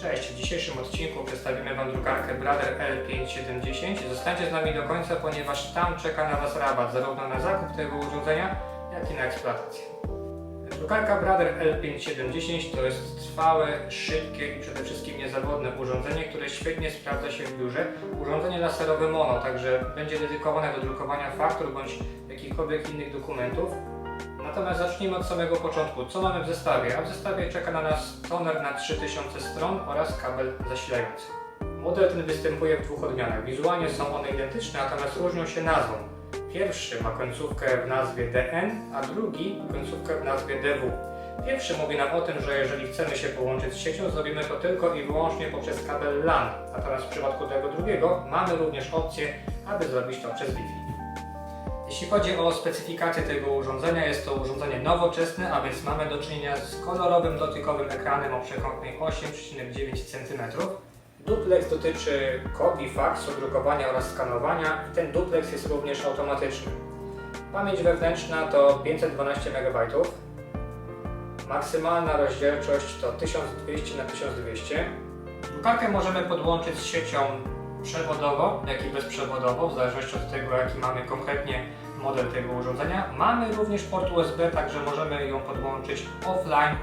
Cześć, w dzisiejszym odcinku przedstawimy Wam drukarkę Brother L5710. Zostańcie z nami do końca, ponieważ tam czeka na Was rabat zarówno na zakup tego urządzenia, jak i na eksploatację. Drukarka Brother L5710 to jest trwałe, szybkie i przede wszystkim niezawodne urządzenie, które świetnie sprawdza się w biurze. Urządzenie laserowe mono, także będzie dedykowane do drukowania faktur bądź jakichkolwiek innych dokumentów. Natomiast zacznijmy od samego początku. Co mamy w zestawie? A w zestawie czeka na nas toner na 3000 stron oraz kabel zasilający. Model ten występuje w dwóch odmianach. Wizualnie są one identyczne, natomiast różnią się nazwą. Pierwszy ma końcówkę w nazwie DN, a drugi końcówkę w nazwie DW. Pierwszy mówi nam o tym, że jeżeli chcemy się połączyć z siecią, zrobimy to tylko i wyłącznie poprzez kabel LAN. Natomiast w przypadku tego drugiego mamy również opcję, aby zrobić to przez Wi-Fi. Jeśli chodzi o specyfikację tego urządzenia, jest to urządzenie nowoczesne, a więc mamy do czynienia z kolorowym dotykowym ekranem o przekątnej 8,9 cm. Duplex dotyczy kopii, faksu, drukowania oraz skanowania i ten duplex jest również automatyczny. Pamięć wewnętrzna to 512 MB. Maksymalna rozdzielczość to 1200 na 1200 Drukarkę możemy podłączyć z siecią przewodową, jak i bezprzewodowo, w zależności od tego, jaki mamy konkretnie model tego urządzenia. Mamy również port USB, także możemy ją podłączyć offline,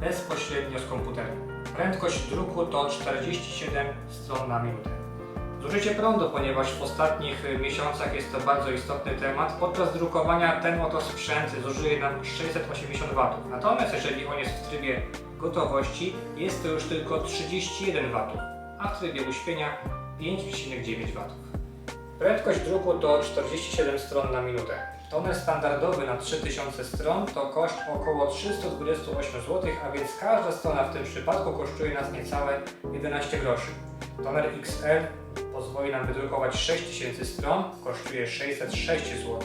bezpośrednio z komputerem. Prędkość druku to 47 stron na minutę. Zużycie prądu, ponieważ w ostatnich y, miesiącach jest to bardzo istotny temat. Podczas drukowania ten oto sprzęt zużyje nam 680 W. Natomiast jeżeli on jest w trybie gotowości, jest to już tylko 31 W, a w trybie uśpienia 5,9 W. Prędkość druku to 47 stron na minutę. Toner standardowy na 3000 stron to koszt około 328 zł, a więc każda strona w tym przypadku kosztuje nas niecałe 11 groszy. Toner XL pozwoli nam wydrukować 6000 stron, kosztuje 606 zł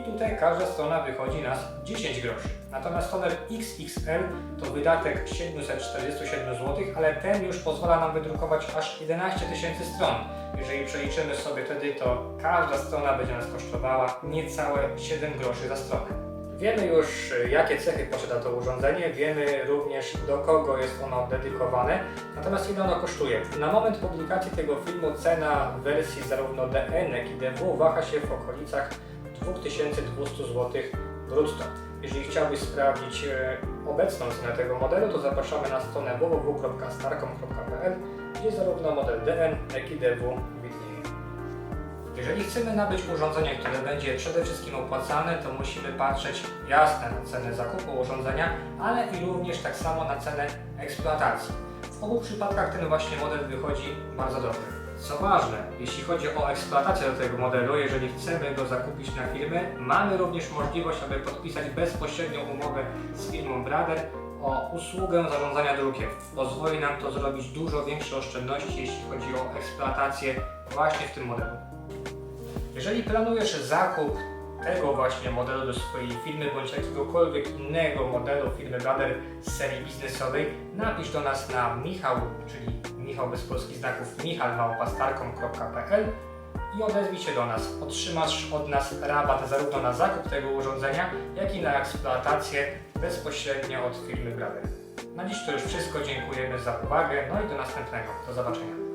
i tutaj każda strona wychodzi nas 10 groszy. Natomiast toner XXL to wydatek 747 zł, ale ten już pozwala nam wydrukować aż 11 tysięcy stron. Jeżeli przeliczymy sobie wtedy, to każda strona będzie nas kosztowała niecałe 7 groszy za stronę. Wiemy już, jakie cechy posiada to urządzenie, wiemy również, do kogo jest ono dedykowane, natomiast ile ono kosztuje. Na moment publikacji tego filmu cena wersji zarówno DN, jak i DW waha się w okolicach 2200 zł brutto. Jeżeli chciałbyś sprawdzić e, obecną cenę tego modelu, to zapraszamy na stronę www.starcom.pl, gdzie zarówno model DN, jak i DW widnieje. Jeżeli chcemy nabyć urządzenie, które będzie przede wszystkim opłacane, to musimy patrzeć jasne na cenę zakupu urządzenia, ale i również tak samo na cenę eksploatacji. W obu przypadkach ten właśnie model wychodzi bardzo dobry. Co ważne, jeśli chodzi o eksploatację tego modelu, jeżeli chcemy go zakupić na firmę, mamy również możliwość, aby podpisać bezpośrednią umowę z firmą Brother o usługę zarządzania drukiem. Pozwoli nam to zrobić dużo większe oszczędności, jeśli chodzi o eksploatację właśnie w tym modelu. Jeżeli planujesz zakup tego właśnie modelu do swojej firmy bądź jakiegokolwiek innego modelu firmy Brother z serii biznesowej, napisz do nas na Michał, czyli Michał bez polskich znaków, michalmałpastarkom.pl i odezwij się do nas. Otrzymasz od nas rabat zarówno na zakup tego urządzenia, jak i na eksploatację bezpośrednio od firmy Brother. Na dziś to już wszystko, dziękujemy za uwagę, no i do następnego. Do zobaczenia.